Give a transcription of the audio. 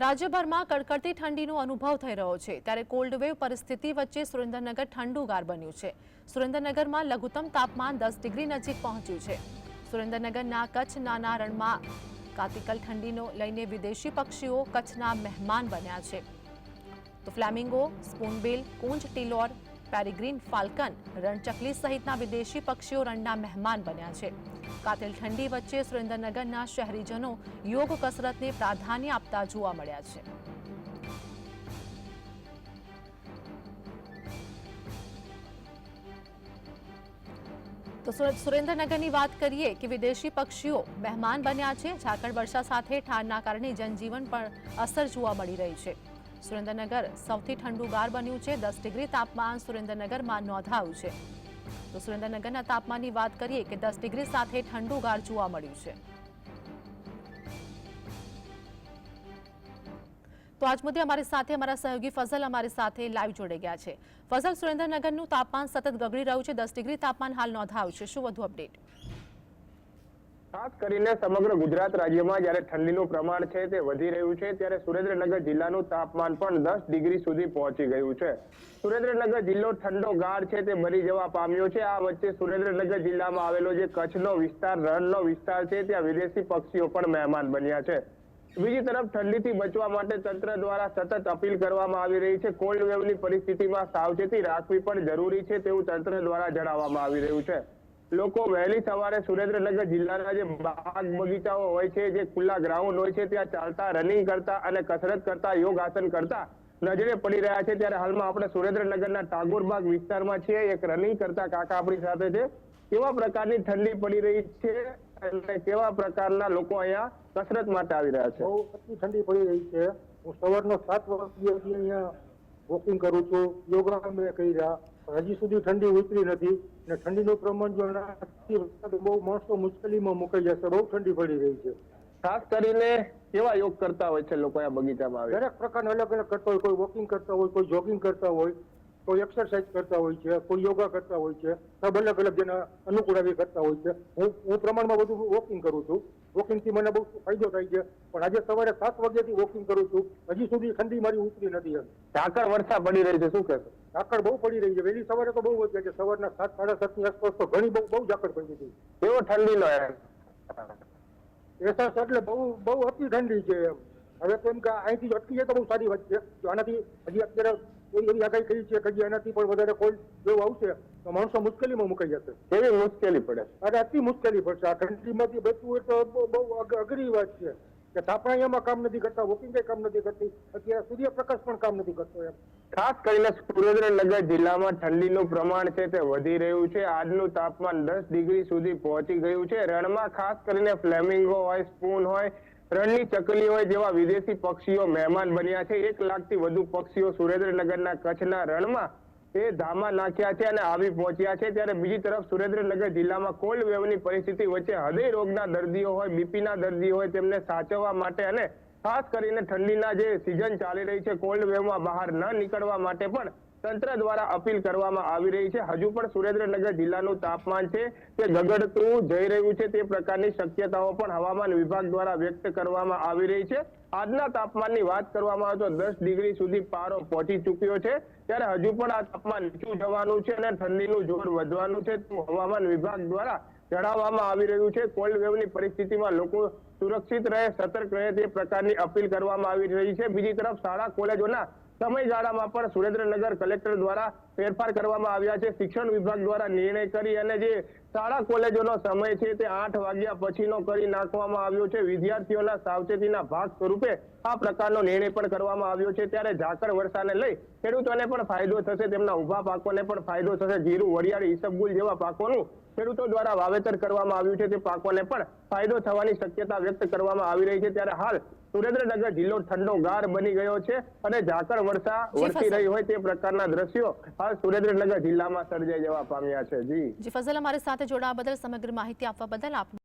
રાજ્યભરમાં કડકડતી ઠંડીનો અનુભવ થઈ રહ્યો છે. ત્યારે કોલ્ડ વેવ પરિસ્થિતિ વચ્ચે સુરેન્દ્રનગર ઠંડુગાર બન્યું છે. સુરેન્દ્રનગરમાં લઘુત્તમ તાપમાન દસ ડિગ્રી નજીક પહોંચ્યું છે. સુરેન્દ્રનગરના કચ્છ નાના રણમાં કાતિકલ ઠંડીનો લઈને વિદેશી પક્ષીઓ કચ્છના મહેમાન બન્યા છે. તો ફ્લેમિંગો સ્પૂનબિલ કુંજ, ટીલોર, પેરીગ્રીન, ફાલ્કન, રણચકલી સહિતના વિદેશી પક્ષીઓ રણના મહેમાન બન્યા છે. કાતિલ ઠંડી વચ્ચે સુરેન્દ્રનગરના શહેરીજનો યોગ કસરતને પ્રાધાન્ય આપતા જોવા મળ્યા છે. તો સુરેન્દ્રનગરની વાત કરીએ કે વિદેશી પક્ષીઓ મહેમાન બન્યા છે. ઝાકળ વર્ષા સાથે ઠારના કારણે જનજીવન પર અસર જોવા મળી રહી છે. સુરેન્દ્રનગર સૌથી ઠંડુગાર બન્યું છે. દસ ડિગ્રી તાપમાન સુરેન્દ્રનગરમાં નોંધાયું છે. તો સુરેન્દ્રનગરના તાપમાનની વાત કરીએ કે દસ ડિગ્રી સાથે ઠંડુગાર જોવા મળ્યું છે. તો આજ મુદ્દે અમારી સાથે અમારા સહયોગી ફઝલ અમારી સાથે લાઈવ જોડાઈ ગયા છે. ફઝલ, સુરેન્દ્રનગરનું તાપમાન સતત ગગડી રહ્યું છે. દસ ડિગ્રી તાપમાન હાલ નોંધાયું છે. શું વધુ અપડેટ ખાસ કરીને સમગ્ર ગુજરાત રાજ્યમાં જ્યારે ઠંડીનું પ્રમાણ છે તે વધી રહ્યું છે, ત્યારે સુરેન્દ્રનગર જિલ્લાનું તાપમાન પણ દસ ડિગ્રી સુધી પહોંચી ગયું છે. સુરેન્દ્રનગર જિલ્લો ઠંડો ગાઢ છે તે ભરી જવા પામ્યો છે. આ વચ્ચે સુરેન્દ્રનગર જિલ્લામાં આવેલો જે કચ્છનો વિસ્તાર, રણનો વિસ્તાર છે, ત્યાં વિદેશી પક્ષીઓ પણ મહેમાન બન્યા છે. બીજી તરફ ઠંડીથી બચવા માટે તંત્ર દ્વારા સતત અપીલ કરવામાં આવી રહી છે. કોલ્ડ વેવની પરિસ્થિતિમાં સાવચેતી રાખવી પણ જરૂરી છે તેવું તંત્ર દ્વારા જણાવવામાં આવી રહ્યું છે. લોકો વહેલી સવારે સુરેન્દ્રનગર જિલ્લાના જે બાગ બગીચાઓ હોય છે, જે ખુલ્લા ગ્રાઉન્ડ હોય છે, ત્યાં ચાલતા રનિંગ કરતા અને કસરત કરતા, યોગાસન કરતા નજરે પડી રહ્યા છે. ત્યારે હાલમાં આપણે સુરેન્દ્રનગરના ટાગોરબાગ વિસ્તારમાં છીએ. એક રનિંગ કરતા કાકા આપણી સાથે છે. કેવા પ્રકારની ઠંડી પડી રહી છે અને કેવા પ્રકારના લોકો અહીંયા કસરત માટે આવી રહ્યા છે? બહુ ઠંડી પડી રહી છે. હું સવારનો સાત વર્ષથી અહીંયા વોકિંગ કરું છું. યોગા મેં રહ્યા. પણ હજી સુધી ઠંડી ઉતરી નથી ને ઠંડીનું પ્રમાણ જો બહુ માણસો મુશ્કેલીમાં મુકાઈ જશે બહુ ઠંડી પડી રહી છે. ખાસ કરીને કેવા યોગ કરતા હોય છે લોકો આ બગીચામાં આવે? દરેક પ્રકારના અલગ અલગ કરતા હોય કોઈ વોકિંગ કરતા હોય કોઈ જોગિંગ કરતા હોય. કોઈ એક્સરસાઇઝ કરતા હોય છે કોઈ યોગા કરતા હોય છે સબ અલગ અલગ જેના અનુકૂળ આવી કરતા હોય છે. હું હું પ્રમાણમાં બધું વોકિંગ કરું છું. વોકિંગથી મને બહુ ફાયદો થાય છે. પણ આજે સવારે સાત વાગ્યાથી વોકિંગ કરું છું. હજી સુધી ઠંડી મારી ઉતરી નથી ઝાકળ વર્ષા પડી રહી છે શું કહેશો ઝાકળ બહુ પડી રહી છે. વહેલી સવારે તો બહુ વધી છે. સવારના સાત સાડા સાતની આસપાસ તો ઘણી બહુ બહુ ઝાકળ પડી હતી. એવો ઠંડીનો એમ? અહેસાસ એટલે બહુ બહુ અતિ ઠંડી છે એમ. હવે તો એમ કે અહીંથી અટકી જાય તો બહુ સારી વાત છે. આનાથી હજી અત્યારે એવી આગાહી કરી છે કે હજી એનાથી પણ વધારે કોઈ જેવું આવશે તો માણસો મુશ્કેલીમાં મુકાઈ જશે. કેવી મુશ્કેલી પડે? અરે અતિ મુશ્કેલી પડશે. આ ઠંડીમાંથી બચવું એ તો બહુ અઘરી વાત છે. કે તાપણાયામાં કામ નથી કરતા વોકિંગ કામ નથી કરતી અત્યારે સૂર્યપ્રકાશ પણ કામ નથી કરતો એમ. ખાસ કરીને સુરેન્દ્રનગર જિલ્લામાં ઠંડીનું પ્રમાણ છે તે વધી રહ્યું છે. આજનું તાપમાન દસ ડિગ્રી સુધી પહોંચી ગયું છે. રણમાં ખાસ કરીને ફ્લેમિંગો હોય સ્પૂન હોય રણની ચકલી હોય જેવા વિદેશી પક્ષીઓ મહેમાન બન્યા છે. એક લાખથી વધુ પક્ષીઓ સુરેન્દ્રનગરના કચ્છના રણમાં તે ધામા નાખ્યા છે અને આવી પહોંચ્યા છે. ત્યારે બીજી તરફ સુરેન્દ્રનગર જિલ્લામાં કોલ્ડ વેવની પરિસ્થિતિ વચ્ચે હૃદય રોગના દર્દીઓ હોય, બીપીના દર્દીઓ હોય તેમને સાચવવા માટે અને ખાસ કરીને ઠંડીના જે સિઝન ચાલી રહી છે કોલ્ડ વેવમાં બહાર ન નીકળવા માટે પણ તંત્ર દ્વારા અપીલ કરવામાં આવી રહી છે. હજુ પણ સુરેન્દ્રનગર જિલ્લાનું તાપમાન છે તે ગગડતું જઈ રહ્યું છે. તે પ્રકારની શક્યતાઓ પણ હવામાન વિભાગ દ્વારા વ્યક્ત કરવામાં આવી રહી છે. આજના તાપમાનની વાત કરવામાં આવે તો દસ ડિગ્રી સુધી પારો પહોંચી ચૂક્યો છે. ત્યારે હજુ પણ આ તાપમાન નીચું જવાનું છે અને ઠંડીનું જોર વધવાનું છે. તો હવામાન વિભાગ દ્વારા જણાવવામાં આવી રહ્યું છે. કોલ્ડ વેવની પરિસ્થિતિમાં લોકો સુરક્ષિત રહે, સતર્ક રહે તે પ્રકારની અપીલ કરવામાં આવી રહી છે. બીજી તરફ શાળા, કોલેજોના સમયગાળામાં પણ સુરેન્દ્રનગર કલેક્ટર દ્વારા ફેરફાર કરવામાં આવ્યા છે. શિક્ષણ વિભાગ દ્વારા નિર્ણય કરી અને જે શાળા કોલેજોનો સમય છે તે આઠ વાગ્યા પછીનો કરી નાખવામાં આવ્યો છે. વિદ્યાર્થીઓના સાવચેતીના ભાગ સ્વરૂપે આ પ્રકારનો નિર્ણય પણ કરવામાં આવ્યો છે. ત્યારે ઝાકર વર્ષાને લઈ ખેડૂતોને પણ ફાયદો થશે તેમના ઊભા પાકોને પણ ફાયદો થશે. જીરું વરિયાળી ઈસબગુલ જેવા પાકોનું ખેડૂતો દ્વારા વાવેતર કરવામાં આવ્યું છે. તે પાકોને પણ ફાયદો થવાની શક્યતા વ્યક્ત કરવામાં આવી રહી છે. ત્યારે હાલ સુરેન્દ્રનગર જિલ્લો ઠંડો ગાર બની ગયો છે અને ઝાકળ વર્ષા વરસી રહી હોય તે પ્રકારના દ્રશ્યો હાલ સુરેન્દ્રનગર જિલ્લામાં સર્જાઈ જવા પામ્યા છે. જી. જી ફઝલ અમારી સાથે જોડાવા બદલ સમગ્ર માહિતી આપવા બદલ આપનો